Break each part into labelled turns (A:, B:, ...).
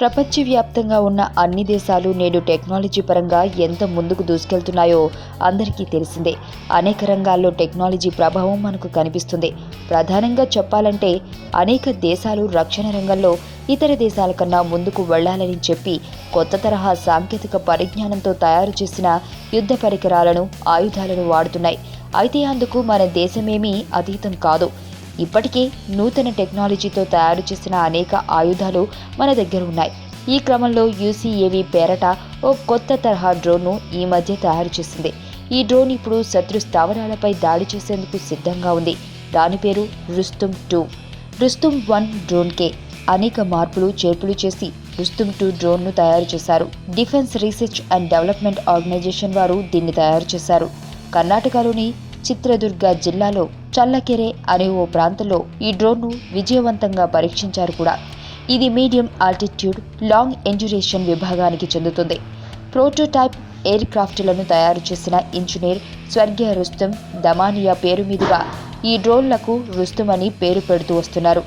A: ప్రపంచవ్యాప్తంగా ఉన్న అన్ని దేశాలు నేడు టెక్నాలజీ పరంగా ఎంత ముందుకు దూసుకెళ్తున్నాయో అందరికీ తెలిసిందే. అనేక రంగాల్లో టెక్నాలజీ ప్రభావం మనకు కనిపిస్తుంది. ప్రధానంగా చెప్పాలంటే అనేక దేశాలు రక్షణ రంగంలో ఇతర దేశాల కన్నా ముందుకు వెళ్ళాలని చెప్పి కొత్త తరహా సాంకేతిక పరిజ్ఞానంతో తయారు చేసిన యుద్ధ పరికరాలను ఆయుధాలను వాడుతున్నాయి. అయితే అందుకు మన దేశమేమీ అతీతం కాదు. ఇప్పటికే నూతన టెక్నాలజీతో తయారు చేసిన అనేక ఆయుధాలు మన దగ్గర ఉన్నాయి. ఈ క్రమంలో యూసీఏవి పేరట ఓ కొత్త తరహా డ్రోన్ను ఈ మధ్య తయారు చేసింది. ఈ డ్రోన్ ఇప్పుడు శత్రు స్థావరాలపై దాడి చేసేందుకు సిద్ధంగా ఉంది. దాని పేరు రుస్తుం టూ. రుస్తుం వన్ డ్రోన్కే అనేక మార్పులు చేర్పులు చేసి రుస్తుం టూ డ్రోన్ను తయారు చేశారు. Defence research and development organisation వారు దీన్ని తయారు చేశారు. కర్ణాటకలోని చిత్రదుర్గ జిల్లాలో చల్లకెరె అనే ఓ ప్రాంతంలో ఈ డ్రోన్ను విజయవంతంగా పరీక్షించారు కూడా. ఇది మీడియం ఆల్టిట్యూడ్ లాంగ్ ఎండ్యురేషన్ విభాగానికి చెందుతుంది. ప్రోటోటైప్ ఎయిర్ క్రాఫ్ట్లను తయారు చేసిన ఇంజనీర్ స్వర్గీయ రుస్తుం దమానియా పేరు మీదుగా ఈ డ్రోన్లకు రుస్తుం అని పేరు పెడుతూ వస్తున్నారు.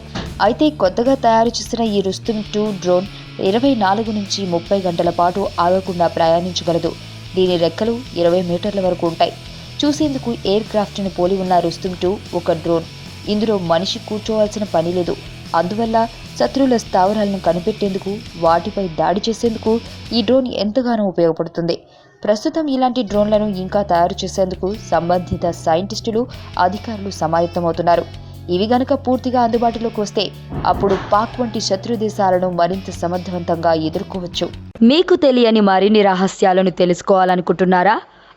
A: అయితే కొత్తగా తయారు చేసిన ఈ రుస్తుం టూ డ్రోన్ ఇరవై నాలుగు నుంచి ముప్పై గంటల పాటు ఆగకుండా ప్రయాణించగలదు. దీని రెక్కలు ఇరవై మీటర్ల వరకు ఉంటాయి. చూసేందుకు ఎయిర్ క్రాఫ్ట్ను పోలి ఉన్న రుస్తుం టూ ఒక డ్రోన్. ఇందులో మనిషి కూర్చోవాల్సిన పని లేదు. అందువల్ల శత్రువుల స్థావరాలను కనిపెట్టేందుకు వాటిపై దాడి చేసేందుకు ఈ డ్రోన్ ఎంతగానో ఉపయోగపడుతుంది. ప్రస్తుతం ఇలాంటి డ్రోన్లను ఇంకా తయారు చేసేందుకు సంబంధిత సైంటిస్టులు అధికారులు సమాయత్తమవుతున్నారు. ఇవి గనక పూర్తిగా అందుబాటులోకి వస్తే అప్పుడు పాక్ వంటి శత్రు దేశాలను మరింత సమర్థవంతంగా ఎదుర్కోవచ్చు. మీకు తెలియని మరిన్ని రహస్యాలను తెలుసుకోవాలనుకుంటున్నారా?